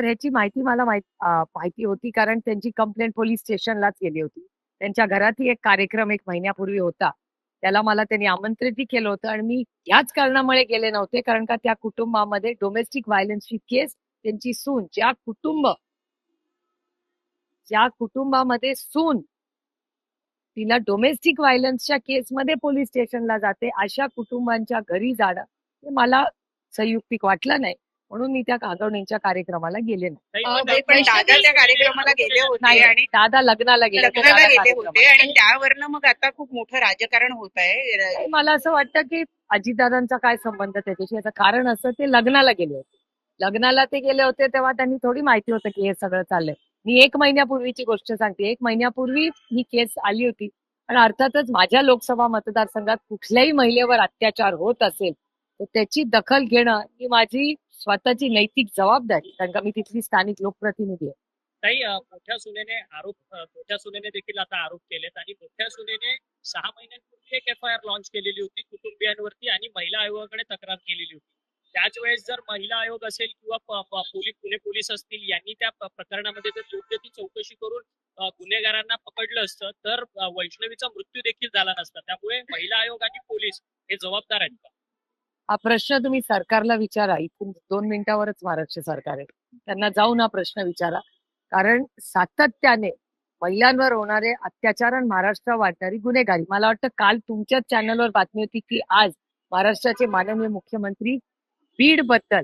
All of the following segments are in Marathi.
तर ह्याची माहिती मला माहिती होती कारण त्यांची कंप्लेंट पोलीस स्टेशनलाच गेली होती. त्यांच्या घरातही एक कार्यक्रम एक महिन्यापूर्वी होता. त्याला मला त्यांनी आमंत्रितही केलं होतं आणि मी याच कारणामुळे गेले नव्हते कारण का त्या कुटुंबामध्ये डोमेस्टिक व्हायलन्सची केस त्यांची सून ज्या कुटुंब ज्या कुटुंबामध्ये सून तिला डोमेस्टिक व्हायलन्सच्या केसमध्ये पोलीस स्टेशनला जाते अशा कुटुंबांच्या घरी जाणं हे मला संयुक्तिक वाटलं नाही. म्हणून मी त्या कागवणींच्या कार्यक्रमाला गेले नाही. पण दादा त्या कार्यक्रमाला गेले होते. नाही आणि दादा लग्नाला गेले होते, लग्नाला गेले होते. आणि त्यावरनं मग आता खूप मोठं राजकारण होत आहे. मला असं वाटतं की अजितदादांचा काय संबंध त्याच्याशी? याचं कारण असं ते लग्नाला गेले होते. लग्नाला ते गेले होते तेव्हा त्यांनी थोडी माहिती होतं की हे सगळं चाललंय. मी एक महिन्यापूर्वीची गोष्ट सांगते. एक महिन्यापूर्वी ही केस आली होती. आणि अर्थातच माझ्या लोकसभा मतदारसंघात कुठल्याही महिलेवर अत्याचार होत असेल त्याची दखल घेणं ही माझी स्वतःची नैतिक जबाबदारी कारण का मी तिथली स्थानिक लोकप्रतिनिधी आहे. काही मोठ्या सुनेने आरोप मोठ्या सुनेने देखील आता आरोप केलेत आणि मोठ्या सुनेने सहा महिन्यांपूर्वी एक एफ आय आर लॉन्च केलेली होती कुटुंबियांवरती आणि महिला आयोगाकडे तक्रार केलेली होती. त्याच वेळेस जर महिला आयोग असेल किंवा पोलीस पुणे पोलीस असतील यांनी त्या प्रकरणामध्ये जर योग्य ती चौकशी करून गुन्हेगारांना पकडलं असतं तर वैष्णवीचा मृत्यू देखील झाला नसता. त्यामुळे महिला आयोग आणि पोलीस हे जबाबदार आहेत का? हा प्रश्न तुम्ही सरकारला विचारा. इथून दोन मिनिटावरच महाराष्ट्र सरकार आहे. त्यांना जाऊन हा प्रश्न विचारा. कारण सातत्याने महिलांवर होणारे अत्याचार आणि महाराष्ट्रात वाटणारी गुन्हेगारी. मला वाटतं काल तुमच्याच चॅनलवर बातमी होती की आज महाराष्ट्राचे माननीय मुख्यमंत्री बीडबद्दल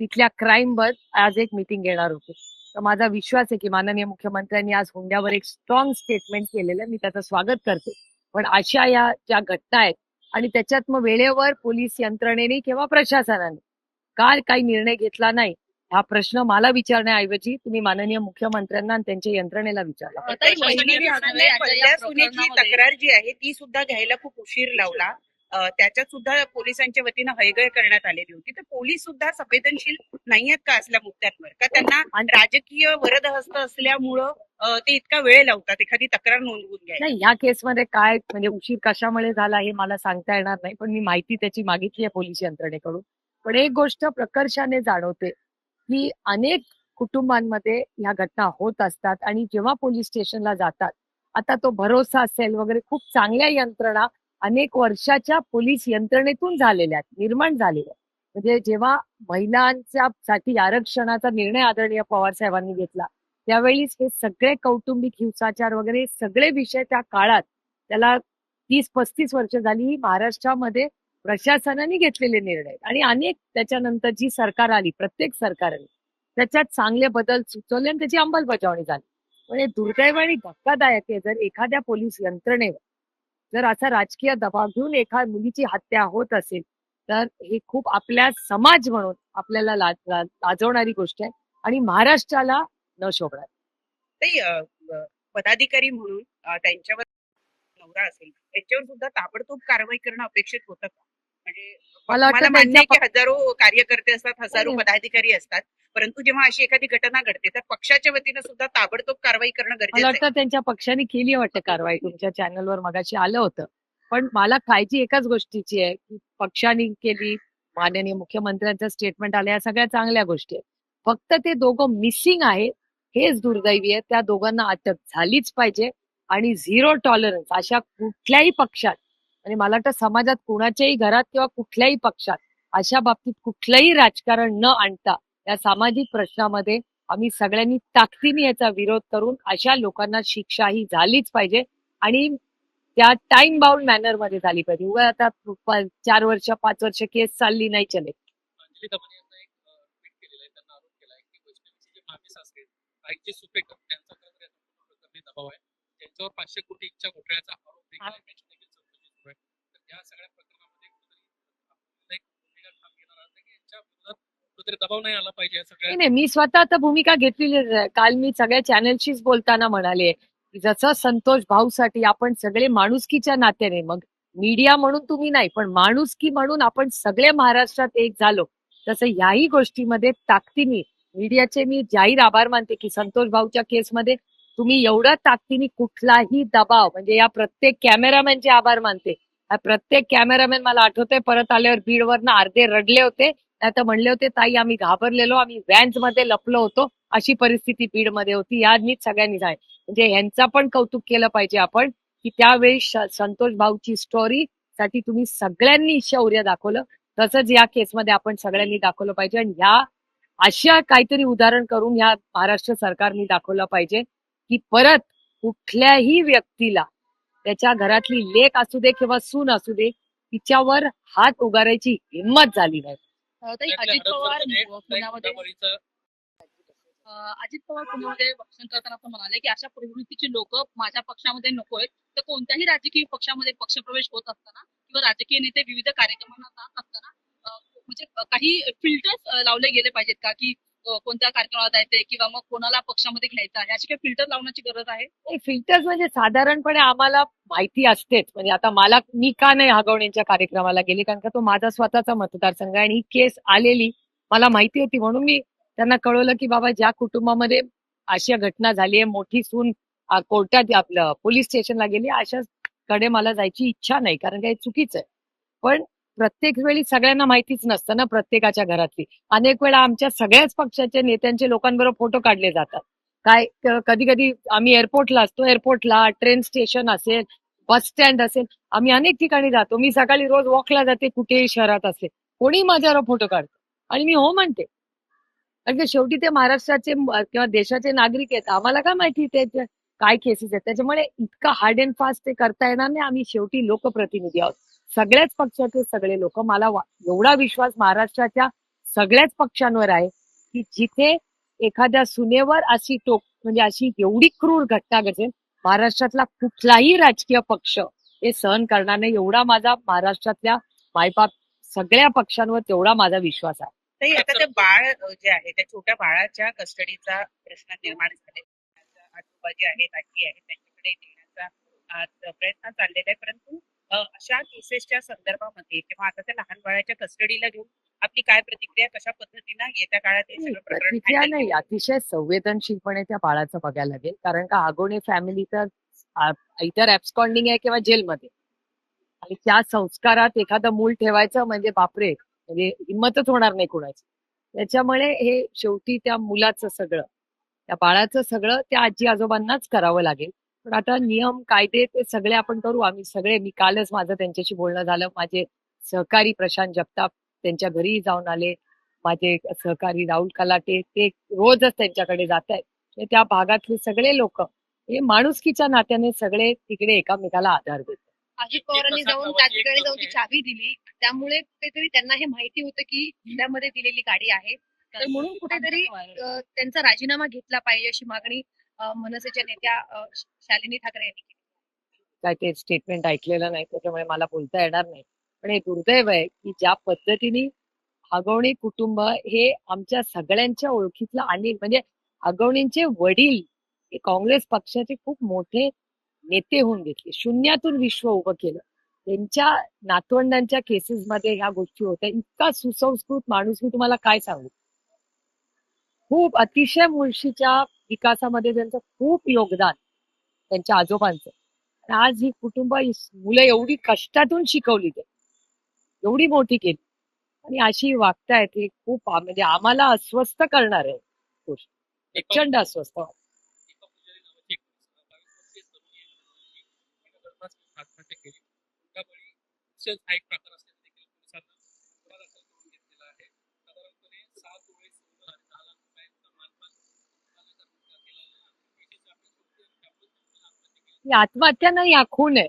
तिथल्या क्राईमबद्दल आज एक मिटिंग घेणार होते. तर माझा विश्वास आहे की माननीय मुख्यमंत्र्यांनी आज हुंड्यावर एक स्ट्रॉंग स्टेटमेंट केलेलं मी त्याचं स्वागत करते. पण अशा या ज्या घटना आहेत आणि त्याच्यात मग वेळेवर पोलीस यंत्रणेने किंवा प्रशासनाने का काही निर्णय घेतला नाही. हा प्रश्न मला विचारण्याऐवजी तुम्ही माननीय मुख्यमंत्र्यांना आणि त्यांच्या यंत्रणेला विचारला. तक्रार जी आहे ती सुद्धा घ्यायला खूप उशीर लावला. त्याच्यात सुद्धा पोलिसांच्या वतीनं हयगय करण्यात आलेली होती. तर पोलीस सुद्धा संवेदनशील नाही आहेत का असल्या मुद्द्यांवर? का त्यांना राजकीय वरदहस्त असल्यामुळं ते इतका वेळ लावतात एखादी तक्रार नोंदवून घ्यायला? नाही ह्या केसमध्ये काय म्हणजे उशीर कशामुळे झाला हे मला सांगता येणार नाही पण मी माहिती त्याची मागितली आहे पोलीस यंत्रणेकडून. पण एक गोष्ट प्रकर्षाने जाणवते की अनेक कुटुंबांमध्ये ह्या घटना होत असतात आणि जेव्हा पोलीस स्टेशनला जातात आता तो भरोसा असेल वगैरे खूप चांगल्या यंत्रणा अनेक वर्षाच्या पोलीस यंत्रणेतून झालेल्या आहेत निर्माण झालेल्या आहेत. म्हणजे जेव्हा महिलांच्या साठी आरक्षणाचा निर्णय आदरणीय पवार साहेबांनी घेतला त्यावेळीच हे सगळे कौटुंबिक हिंसाचार वगैरे सगळे विषय त्या काळात त्याला तीस पस्तीस वर्ष झाली ही महाराष्ट्रामध्ये प्रशासनाने घेतलेले निर्णय आणि अनेक त्याच्यानंतर जी सरकार आली प्रत्येक सरकारने त्याच्यात चांगले बदल सुचवले आणि त्याची अंमलबजावणी झाली. म्हणजे दुर्दैव आणि धक्कादायक आहे जर एखाद्या पोलीस यंत्रणेवर जर असा राजकीय दबाव घेऊन एखाद्या मुलीची हत्या होत असेल तर हे खूप आपल्या समाज म्हणून आपल्याला लाजवणारी गोष्ट आहे आणि महाराष्ट्राला न शोभणार. ते पदाधिकारी म्हणून त्यांच्यावर नवरा असेल त्यांच्यावर सुद्धा ताबडतोब कारवाई करणं अपेक्षित होतं का? मला वाटतं मला मान्य आहे की हजारो कार्यकर्ते असतात हजारो. पदाधिकारी असतात परंतु जेव्हा अशी एखादी घटना घडते तर पक्षाच्या वतीनं सुद्धा ताबडतोब कारवाई करणं मला गरजेचं आहे. वाटतं त्यांच्या पक्षाने केली वाटतं कारवाई तुमच्या चॅनलवर मगाशी आलं होतं. पण मला काळजी एकाच गोष्टीची आहे की पक्षाने केली माननीय मुख्यमंत्र्यांचं स्टेटमेंट आलं या सगळ्या चांगल्या गोष्टी आहेत. फक्त ते दोघं मिसिंग आहे हेच दुर्दैवी आहे. त्या दोघांना अटक झालीच पाहिजे आणि झिरो टॉलरन्स अशा कुठल्याही पक्षात आणि मला वाटतं समाजात कुणाच्याही घरात किंवा कुठल्याही पक्षात अशा बाबतीत कुठलंही राजकारण न आणता या सामाजिक प्रश्नामध्ये आम्ही सगळ्यांनी ताकदीने याचा विरोध करून अशा लोकांना शिक्षा ही झालीच पाहिजे आणि त्या टाइम बाउंड मॅनरमध्ये झाली पाहिजे. उगा आता चार वर्ष पाच वर्ष केस चालली नाही चले. त्यांच्यावर पाचशे कोटीच्या घोटाळ्याचा आरोप देखील आहे त्याची देखील चौकशी सुरू आहे तर या सगळ्या प्रकरणामध्ये कुठेतरी एक भूमिका घेणार आहात की यांच्या विरोधात दबाव नाही आला पाहिजे नाही नाही मी स्वतः आता भूमिका घेतलेली आहे. काल मी सगळ्या चॅनलशीच बोलताना म्हणाले जसं संतोष भाऊसाठी आपण सगळे माणुसकीच्या नात्याने मग मीडिया म्हणून तुम्ही नाही पण माणुसकी म्हणून आपण सगळे महाराष्ट्रात एक झालो तसं याही गोष्टीमध्ये ताकदीने मीडियाचे मी जाहीर आभार मानते की संतोष भाऊच्या केसमध्ये तुम्ही एवढा ताकदीने कुठलाही दबाव म्हणजे या प्रत्येक कॅमेरामॅनचे आभार मानते प्रत्येक कॅमेरामॅन मला आठवते परत आल्यावर बीडवरनं अर्धे रडले होते. आता म्हणले होते ताई आम्ही घाबरलेलो आम्ही व्हॅन्समध्ये लपलो होतो. अशी परिस्थिती बीडमध्ये होती. यांनीच सगळ्यांनी आहे म्हणजे ह्यांचा पण कौतुक केलं पाहिजे आपण की त्यावेळी संतोष भाऊची स्टोरी साठी तुम्ही सगळ्यांनी शौर्य दाखवलं. तसंच या केसमध्ये आपण सगळ्यांनी दाखवलं पाहिजे. आणि ह्या अशा काहीतरी उदाहरण करून ह्या महाराष्ट्र सरकारने दाखवलं पाहिजे की परत कुठल्याही व्यक्तीला त्याच्या घरातली लेख असू दे किंवा सून असू दे तिच्यावर हात उगारायची हिंमत झाली नाही. अजित पवार पुण्यामध्ये अजित पवार पुण्यामध्ये भाषण करताना असं म्हणाले की अशा प्रवृत्तीची लोक माझ्या पक्षामध्ये नको आहेत. तर कोणत्याही राजकीय पक्षामध्ये पक्षप्रवेश होत असताना किंवा राजकीय नेते विविध कार्यक्रमांना जात असताना म्हणजे काही फिल्टर्स लावले गेले पाहिजेत का? की कोणत्या कार्यक्रमाला जायचंय किंवा मग कोणाला पक्षामध्ये घ्यायचं आहे अशी काही फिल्टर लावण्याची गरज आहे? फिल्टर्स म्हणजे साधारणपणे आम्हाला माहिती असतेच. म्हणजे आता मला मी का नाही हागवण्यांच्या कार्यक्रमाला गेली? कारण का तो माझा स्वतःचा मतदारसंघ आहे आणि ही केस आलेली. मला माहिती होती. म्हणून मी त्यांना कळवलं की बाबा ज्या कुटुंबामध्ये अशा घटना झाली आहे मोठी सून कोर्टात आपलं पोलीस स्टेशनला गेली अशा कडे मला जायची इच्छा नाही. कारण काही चुकीचं आहे. पण प्रत्येक वेळी सगळ्यांना माहितीच नसतं ना प्रत्येकाच्या घरातली. अनेक वेळा आमच्या सगळ्याच पक्षाच्या नेत्यांचे लोकांबरोबर फोटो काढले जातात. काय कधी कधी आम्ही एअरपोर्टला असतो एअरपोर्टला ट्रेन स्टेशन असेल बस स्टँड असेल आम्ही अनेक ठिकाणी जातो. मी सकाळी रोज वॉकला जाते कुठेही शहरात असेल कोणी माझ्यावर फोटो काढतो. आणि मी हो म्हणते. कारण शेवटी ते महाराष्ट्राचे किंवा देशाचे नागरिक आहेत. आम्हाला काय माहिती ते काय केसेस आहेत? त्याच्यामुळे इतकं हार्ड अँड फास्ट ते करता येणार नाही. आम्ही शेवटी लोकप्रतिनिधी आहोत. सगळ्याच पक्षाचे सगळे लोक मला एवढा विश्वास महाराष्ट्राच्या सगळ्याच पक्षांवर आहे की जिथे एखाद्या सुनेवर अशी टोक म्हणजे अशी एवढी क्रूर घटना घडेल महाराष्ट्रातला कुठलाही राजकीय पक्ष हे सहन करणार नाही एवढा माझा महाराष्ट्रातल्या मायबाप सगळ्या पक्षांवर तेवढा माझा विश्वास आहे आता ते बाळ जे आहे त्या छोट्या बाळाच्या कस्टडीचा प्रश्न निर्माण झालेला आहे. आजोबा जे आहेत आजी आहे त्यांच्याकडे देण्याचा प्रयत्न चाललेला आहे परंतु अशा केसेसच्या संदर्भामध्ये किंवा आता त्या लहान बाळाच्या कस्टडीला घेऊन आपली काय प्रतिक्रिया कशा पद्धतीनं येत्या काळात हे सगळं प्रतिक्रिया नाही. अतिशय संवेदनशीलपणे त्या बाळाचं बघायला लागेल. कारण का आगोणे फॅमिली तर इतर ऍब्स्कॉन्डिंग आहे किंवा जेलमध्ये. आणि त्या संस्कारात एखादं मूल ठेवायचं म्हणजे बापरे म्हणजे हिंमतच होणार नाही कुणाची. त्याच्यामुळे हे शेवटी त्या मुलाचं सगळं त्या बाळाचं सगळं त्या आजी आजोबांनाच करावं लागेल. पण आता नियम कायदे ते सगळे आपण करू. आम्ही सगळे मी कालच माझं त्यांच्याशी बोलणं झालं. माझे सहकारी प्रशांत जगताप त्यांच्या घरी जाऊन आले. माझे सहकारी राहुल कलाटे ते रोजच त्यांच्याकडे जात आहेत त्या भागातले सगळे लोक हे माणुसकीच्या नात्याने सगळे तिकडे एकामेकाला आधार देतात. अजित पवारांनी जाऊन त्या ठिकाणी जाऊन ती. चावी दिली. त्यामुळे कुठेतरी त्यांना हे माहिती होतं की जिल्ह्यामध्ये दिलेली गाडी आहे. तर म्हणून कुठेतरी त्यांचा राजीनामा घेतला पाहिजे अशी मागणी मनसेच्या नेत्या शालिनी ठाकरे यांनी केली. काय ते स्टेटमेंट ऐकलेलं नाही त्याच्यामुळे मला बोलता येणार नाही. पण हे दुर्दैव आहे की ज्या पद्धतीने हगवणी कुटुंब हे आमच्या सगळ्यांच्या ओळखीतलं आणि म्हणजे हगवणींचे वडील हे काँग्रेस पक्षाचे खूप मोठे नेते होऊन घेतले. शून्यातून विश्व उभं केलं. त्यांच्या नातवंडांच्या केसेसमध्ये ह्या गोष्टी होत्या. इतका सुसंस्कृत माणूस मी तुम्हाला काय सांगू? खूप अतिशय मुळशीच्या विकासामध्ये त्यांचं खूप योगदान त्यांच्या आजोबांचं. आणि आज ही कुटुंब ही मुलं एवढी कष्टातून शिकवली ते. एवढी मोठी केली. आणि अशी वागतायत हे खूप म्हणजे आम्हाला अस्वस्थ करणार आहे गोष्ट. प्रचंड अस्वस्थ. दीपा पुजारी नावाची एक बावीस वर्षीय तरुणी आहे. तिने जवळपास आत्महत्या केली. हुंडाबळी तसेच हा एक प्रकार असल्याने देखील पोलिसांना गुन्हा दाखल करून घेतलेला आहे. साधारणपणे सात तोळे सोनं आणि दहा लाख रुपयांचा मालमाल मिळाल्याचा गुन्हा केलेला आहे. केसेस आपल्या शेवटी आणि त्यामुळे त्यांनी आत्महत्या केली. ही आत्महत्या नाही या खून आहे.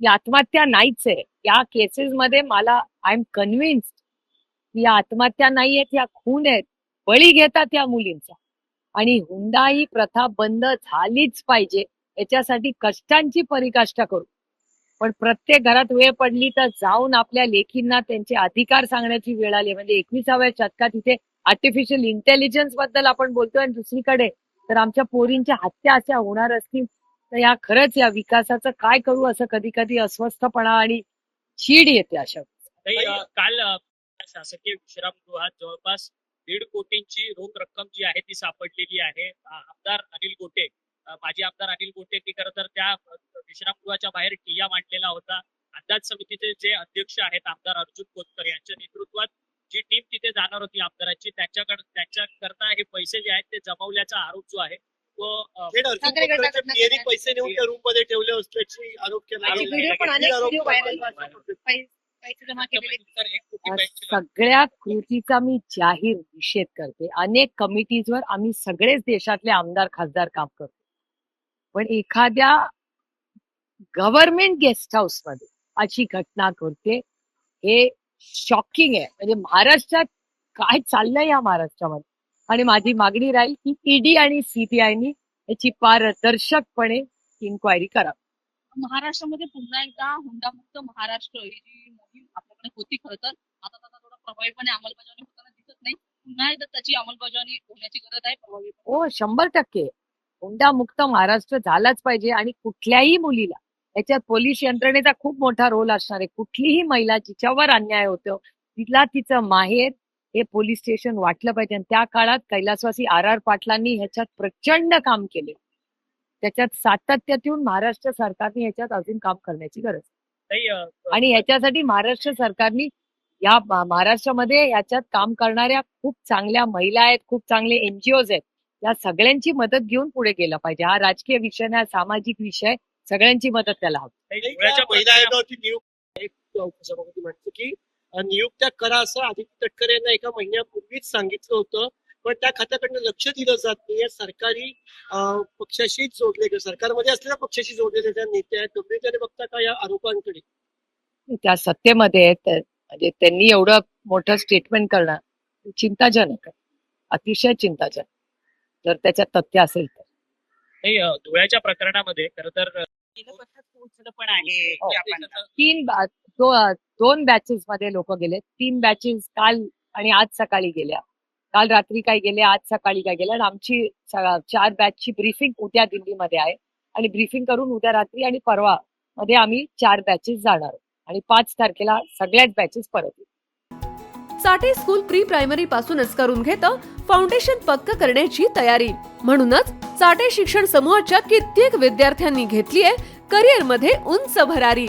ही आत्महत्या नाहीच आहे. या केसेस मध्ये मला आय एम कन्व्हिन्स्ड की या आत्महत्या नाही आहेत या खून आहेत. बळी घेतात या मुलींचा. आणि हुंडा ही प्रथा बंद झालीच पाहिजे. याच्यासाठी कष्टांची परिकाष्ठा करू. पण प्रत्येक घरात वेळ पडली तर जाऊन आपल्या लेखींना त्यांचे अधिकार सांगण्याची वेळ आली म्हणजे एकविसाव्या शतकात इथे आर्टिफिशियल इंटेलिजन्सबद्दल आपण बोलतोय आणि दुसरीकडे तर आमच्या पोरींच्या हत्या अशा होणार असतील तर या खरंच या विकासाचं काय करू असं कधी कधी अस्वस्थपणा आणि चीड येते अशा काल शासकीय विश्रामगृहात जवळपास दीड कोटींची रोख रक्कम जी आहे ती सापडलेली आहे. आमदार अनिल गोटे माजी आमदार अनिल गोटे यांनी खरं तर त्या विश्रामगृहाच्या बाहेर ठिय्या मांडलेला होता. अंदाज समितीचे जे अध्यक्ष आहेत आमदार अर्जुन कोतकर यांच्या नेतृत्वात जी टीम तिथे जाणार होती आमदारांची त्यांच्याकडे त्यांच्याकरता हे पैसे जे आहेत ते जमवल्याचा आरोप जो आहे थेट पैसे नेऊन त्या रूममध्ये ठेवले असल्याची आरोप केला. हे सगळ्या कृतीचा मी जाहीर निषेध करते. अनेक कमिटीजवर आम्ही सगळेच देशातले आमदार खासदार काम करतो. पण एखाद्या गव्हर्नमेंट गेस्ट हाऊसमध्ये अशी घटना घडते हे शॉकिंग आहे. म्हणजे महाराष्ट्रात काय चाललंय या महाराष्ट्रामध्ये? आणि माझी मागणी राहील की ईडी आणि सीबीआयनी याची पारदर्शकपणे इन्क्वायरी करा महाराष्ट्रामध्ये पुन्हा एकदा हुंडामुक्त महाराष्ट्र ही जी मोहीम आपल्याकडे होती खरं तर आता आता थोडा प्रभावीपणे अंमलबजावणी होताना दिसत नाही. पुन्हा एकदा त्याची अंमलबजावणी होण्याची गरज आहे प्रभावीपणे. हो शंभर टक्के. हुंडा मुक्त महाराष्ट्र झालाच पाहिजे आणि कुठल्याही मुलीला याच्यात पोलीस यंत्रणेचा खूप मोठा रोल असणार आहे. कुठलीही महिला जिच्यावर अन्याय होतो तिला तिचं माहेर हे पोलीस स्टेशन वाटलं पाहिजे. आणि त्या काळात कैलासवासी आर आर पाटलांनी ह्याच्यात प्रचंड काम केले. त्याच्यात सातत्य ठेवून महाराष्ट्र सरकारने ह्याच्यात अजून काम करण्याची गरज. आणि ह्याच्यासाठी महाराष्ट्र सरकारने या महाराष्ट्रामध्ये याच्यात काम करणाऱ्या खूप चांगल्या महिला आहेत खूप चांगले एनजीओज आहेत. या सगळ्यांची मदत घेऊन पुढे गेलं पाहिजे. हा राजकीय विषय नाही हा सामाजिक विषय. सगळ्यांची मदत त्याला हवी. महिला की नियुक्त्या करा असं आदित्य तटकरे यांना एका महिन्यापूर्वीच सांगितलं होतं. पण त्या खात्याकडनं लक्ष दिलं जात नाहीये सरकारी पक्षाशी जोडले सरकारमध्ये असलेल्या पक्षाशी जोडलेल्या ज्या नेत्या आहेत गंभीरतेने बघता का या आरोपांकडे? त्या सत्तेमध्ये आहेत. म्हणजे त्यांनी एवढं मोठं स्टेटमेंट करणं चिंताजनक आहे. अतिशय चिंताजनक. जर त्याच्यात तथ्य असेल तर. अ, धुळ्याच्या प्रकरणामध्ये खरं तर हो. तीन दो- दोन बॅचेस मध्ये लोक गेले तीन बॅचेस काल आणि आज सकाळी गेल्या. काल रात्री काय गेले आज सकाळी काय गेल्या आणि आमची चार बॅचची ब्रीफिंग उद्या दिल्लीमध्ये आहे. आणि ब्रीफिंग करून उद्या रात्री आणि परवा मध्ये आम्ही चार बॅचेस जाणार. आणि पाच तारखेला सगळ्याच बॅचेस परत साठे स्कूल प्री प्रायमरी पासूनच करून घेतं फाउंडेशन पक्क करण्याची तयारी. म्हणूनच साठे शिक्षण समूहाच्या कित्येक विद्यार्थ्यांनी घेतलीये करिअरमध्ये उंच भरारी.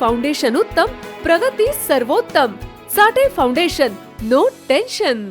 foundation उत्तम प्रगती सर्वोत्तम साठे फाउंडेशन नो टेन्शन